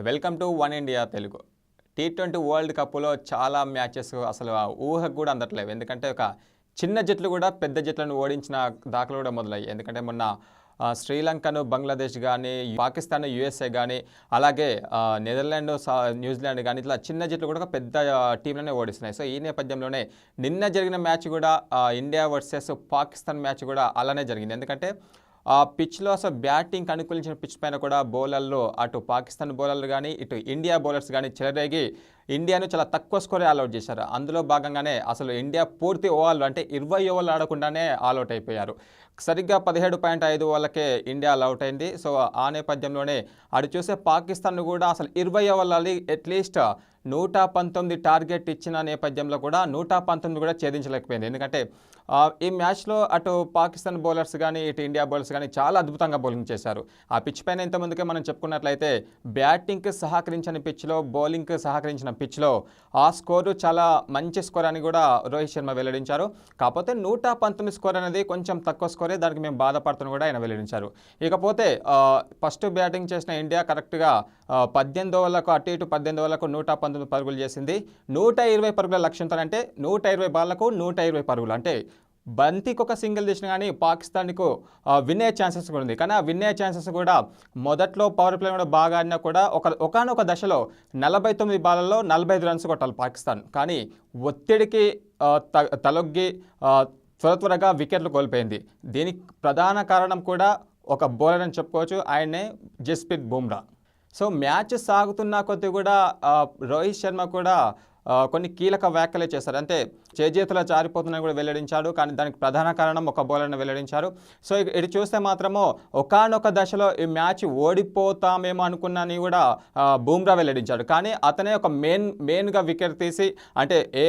Welcome to one India Telugu. T twenty world కప్లో చాలా matches అసలు ఆ ఊహకు కూడా అందట్లేవు ఎందుకంటే ఒక చిన్న జట్లు కూడా పెద్ద జట్లను ఓడించిన దాఖలు కూడా మొదలయ్యాయి. ఎందుకంటే మొన్న శ్రీలంకను బంగ్లాదేశ్ కానీ పాకిస్తాన్ యుఎస్ఏ కానీ అలాగే నెదర్లాండ్ సా- న్యూజిలాండ్ కానీ ఇట్లా చిన్న జట్లు కూడా పెద్ద టీంలోనే టీంలనే ఓడిస్తున్నాయి. సో ఈ నేపథ్యంలోనే నిన్న జరిగిన మ్యాచ్ కూడా ఇండియా వర్సెస్ పాకిస్తాన్ మ్యాచ్ కూడా అలానే జరిగింది. ఎందుకంటే ఆ పిచ్లో అసలు బ్యాటింగ్ అనుకూలించిన పిచ్ పైన కూడా బౌలర్లు అటు పాకిస్తాన్ బౌలర్లు కానీ ఇటు ఇండియా బౌలర్స్ కానీ చెలరేగి ఇండియాను చాలా తక్కువ స్కోరే ఆల్అౌట్ చేశారు. అందులో భాగంగానే అసలు ఇండియా పూర్తి ఓవర్లు అంటే ఇరవై ఓవర్లు ఆడకుండానే ఆల్అౌట్ అయిపోయారు. సరిగ్గా పదిహేడు పాయింట్ ఐదు ఓవర్లకే ఇండియా అవుట్ అయింది. సో ఆ నేపథ్యంలోనే అటు చూసే పాకిస్తాన్ కూడా అసలు ఇరవై ఓవర్లు అట్లీస్ట్ నూట పంతొమ్మిది టార్గెట్ ఇచ్చిన నేపథ్యంలో కూడా నూట పంతొమ్మిది కూడా ఛేదించలేకపోయింది. ఎందుకంటే ఈ మ్యాచ్లో అటు పాకిస్తాన్ బౌలర్స్ కానీ ఇటు ఇండియా బౌలర్స్ కానీ చాలా అద్భుతంగా బౌలింగ్ చేశారు. ఆ పిచ్ పైన ఇంతకుముందుకే మనం చెప్పుకున్నట్లయితే బ్యాటింగ్కి సహకరించని పిచ్లో బౌలింగ్కి సహకరించిన పిచ్లో ఆ స్కోరు చాలా మంచి స్కోర్ అని కూడా రోహిత్ శర్మ వెల్లడించారు. కాకపోతే నూట పంతొమ్మిది స్కోర్ అనేది కొంచెం తక్కువ స్కోరే దానికి మేము బాధపడుతున్న కూడా ఆయన వెల్లడించారు. ఇకపోతే ఫస్ట్ బ్యాటింగ్ చేసిన ఇండియా కరెక్ట్గా పద్దెనిమిది ఓవర్లకు అటు ఇటు పద్దెనిమిది ఓవర్లకు నూట పంతొమ్మిది పరుగులు చేసింది. నూట ఇరవై పరుగుల లక్ష్యంతో అంటే నూట ఇరవై బాళ్ళకు నూట ఇరవై పరుగులు. అంటే బంతికి ఒక సింగిల్ తీసిన కానీ పాకిస్తాన్కు వినే ఛాన్సెస్ కూడా ఉంది. కానీ ఆ వినే ఛాన్సెస్ కూడా మొదట్లో పవర్ ప్లే కూడా బాగా ఆడినా కూడా ఒక ఒకనొక దశలో నలభై తొమ్మిది బాలలో నలభై ఐదు రన్స్ కొట్టాలి పాకిస్తాన్. కానీ ఒత్తిడికి త- తలొగ్గి త్వర త్వరగా వికెట్లు కోల్పోయింది. దీనికి ప్రధాన కారణం కూడా ఒక బౌలర్ అని చెప్పుకోవచ్చు. ఆయనే జస్ప్రీత్ బుమ్రా. సో మ్యాచ్ సాగుతున్న కొద్దీ కూడా రోహిత్ శర్మ కూడా కొన్ని కీలక వ్యాఖ్యలే చేశారు అంటే చేజేతుల జారిపోతుందని కూడా వెల్లడించాడు. కానీ దానికి ప్రధాన కారణం ఒక బౌలర్ని వెల్లడించారు. సో ఇటు చూస్తే మాత్రము ఒకానొక దశలో ఈ మ్యాచ్ ఓడిపోతామేమో అనుకున్నాని కూడా బూమ్రా వెల్లడించాడు. కానీ అతనే ఒక మెయిన్ మెయిన్గా వికెట్ తీసి అంటే ఏ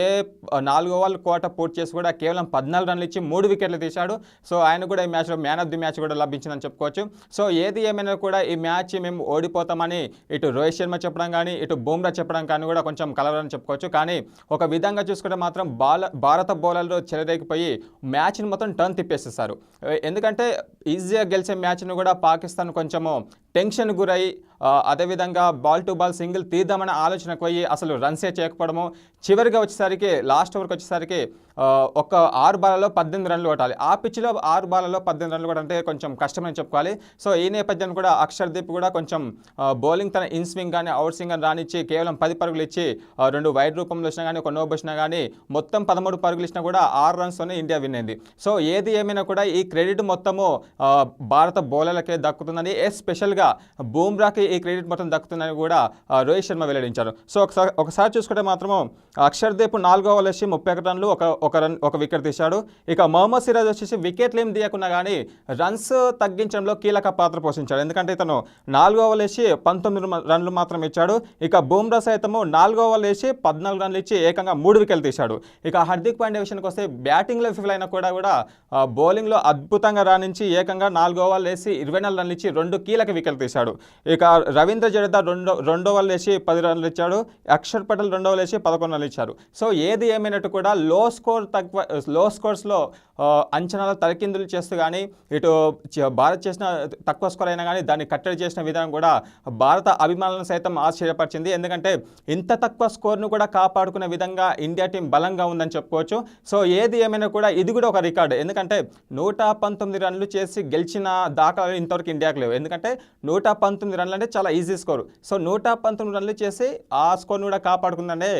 నాలుగు ఓవర్ల కోట పూర్తి చేసి కూడా కేవలం పద్నాలుగు రన్లు ఇచ్చి మూడు వికెట్లు తీశాడు. సో ఆయన కూడా ఈ మ్యాచ్లో మ్యాన్ ఆఫ్ ది మ్యాచ్ కూడా లభించిందని చెప్పుకోవచ్చు. సో ఏది ఏమైనా కూడా ఈ మ్యాచ్ మేము ఓడిపోతామని ఇటు రోహిత్ శర్మ చెప్పడం కానీ ఇటు బూమ్రా చెప్పడం కానీ కూడా కొంచెం కలవరని చెప్పుకోవచ్చు. కానీ ఒక విధంగా చూసుకుంటే మాత్రం బా భారత బౌలర్లు చెలరేగిపోయి మ్యాచ్ని మొత్తం టర్న్ తిప్పేసేస్తారు ఎందుకంటే ఈజీగా గెలిచే మ్యాచ్ను కూడా పాకిస్తాన్ కొంచెము టెన్షన్ గురై అదేవిధంగా బాల్ టు బాల్ సింగిల్ తీద్దామనే ఆలోచనకు పోయి అసలు రన్సే చేయకపోవడము. చివరిగా వచ్చేసరికి లాస్ట్ ఓవర్కి వచ్చేసరికి ఒక ఆరు బాలలో పద్దెనిమిది రన్లు కొట్టాలి. ఆ పిచ్లో ఆరు బాలలో పద్దెనిమిది రన్లు కొట్టాలంటే కొంచెం కష్టమని చెప్పుకోవాలి. సో ఈ నేపథ్యం కూడా అక్షర్దీప్ కూడా కొంచెం బౌలింగ్ తన ఇన్ స్వింగ్ కానీ అవుట్ స్వింగ్ కానీ రానిచ్చి కేవలం పది పరుగులు ఇచ్చి ఆ, రెండు వైడ్ రూపంలో వచ్చినా కానీ ఒక నోబ్ వచ్చినా కానీ మొత్తం పదమూడు పరుగులు ఇచ్చినా కూడా ఆరు రన్స్తోనే ఇండియా విన్ అయింది. సో ఏది ఏమైనా కూడా ఈ క్రెడిట్ మొత్తము భారత బౌలర్లకే దక్కుతుందని ఎస్పెషల్గా బూమ్రాకి ఈ క్రెడిట్ మొత్తం దక్కుతుందని కూడా రోహిత్ శర్మ వెల్లడించారు. సో ఒకసారి ఒకసారి చూసుకుంటే మాత్రము అక్షర్దీప్ నాలుగో ఓవర్ వచ్చి ముప్పై ఒక రన్లు ఒక ఒక రన్ ఒక వికెట్ తీశాడు. ఇక మొహమ్మద్ సిరాజ్ వచ్చేసి వికెట్లు ఏం తీయకున్నా కానీ రన్స్ తగ్గించడంలో కీలక పాత్ర పోషించాడు. ఎందుకంటే ఇతను నాలుగో ఓవర్లు వేసి పంతొమ్మిది రన్లు మాత్రం ఇచ్చాడు. ఇక బూమ్రా సైతము నాలుగో ఓవర్లు వేసి పద్నాలుగు రన్లు ఇచ్చి ఏకంగా మూడు వికెట్లు తీశాడు. ఇక హార్దిక్ పాండ్యా విషయానికి వస్తే బ్యాటింగ్లో ఫిఫిల్ అయినా కూడా కూడా బౌలింగ్లో అద్భుతంగా రాణించి ఏకంగా నాలుగు ఓవర్లు వేసి ఇరవై నాలుగు రన్లు ఇచ్చి రెండు కీలక వికెట్లు తీశాడు. ఇక రవీంద్ర జడేజా రెండో రెండో వాళ్ళు వేసి పది రన్లు ఇచ్చాడు. అక్షర్ పటేల్ రెండో వాళ్ళు వేసి పదకొండు రన్లు ఇచ్చారు. సో ఏది ఏమైనట్టు కూడా లో స్కోర్ తక్కువ లో స్కోర్స్లో అంచనాలు తలకిందులు చేస్తూ కానీ ఇటు భారత్ చేసిన తక్కువ స్కోర్ అయినా కానీ దాన్ని కట్టడి చేసిన విధానం కూడా భారత అభిమానులను సైతం ఆశ్చర్యపరిచింది. ఎందుకంటే ఇంత తక్కువ స్కోర్ను కూడా కాపాడుకునే విధంగా ఇండియా టీం బలంగా ఉందని చెప్పుకోవచ్చు. సో ఏది ఏమైనా కూడా ఇది కూడా ఒక రికార్డు. ఎందుకంటే నూట పంతొమ్మిది రన్లు చేసి గెలిచిన దాఖలాలు ఇంతవరకు ఇండియాకు లేవు. ఎందుకంటే నూట పంతొమ్మిది రన్లు అంటే చాలా ఈజీ స్కోర్. సో నూట పంతొమ్మిది రన్లు చేసి ఆ స్కోర్ను కూడా కాపాడుకుందంటే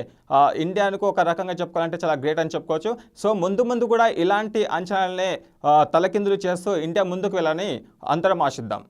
ఇండియాకు ఒక రకంగా చెప్పుకోవాలంటే చాలా గ్రేట్ అని చెప్పుకోవచ్చు. సో ముందు ముందు కూడా ఇలాంటి అంచనాలనే తలకిందులు చేస్తూ ఇండియా ముందుకు వెళ్ళాలని అందరం ఆశిద్దాం.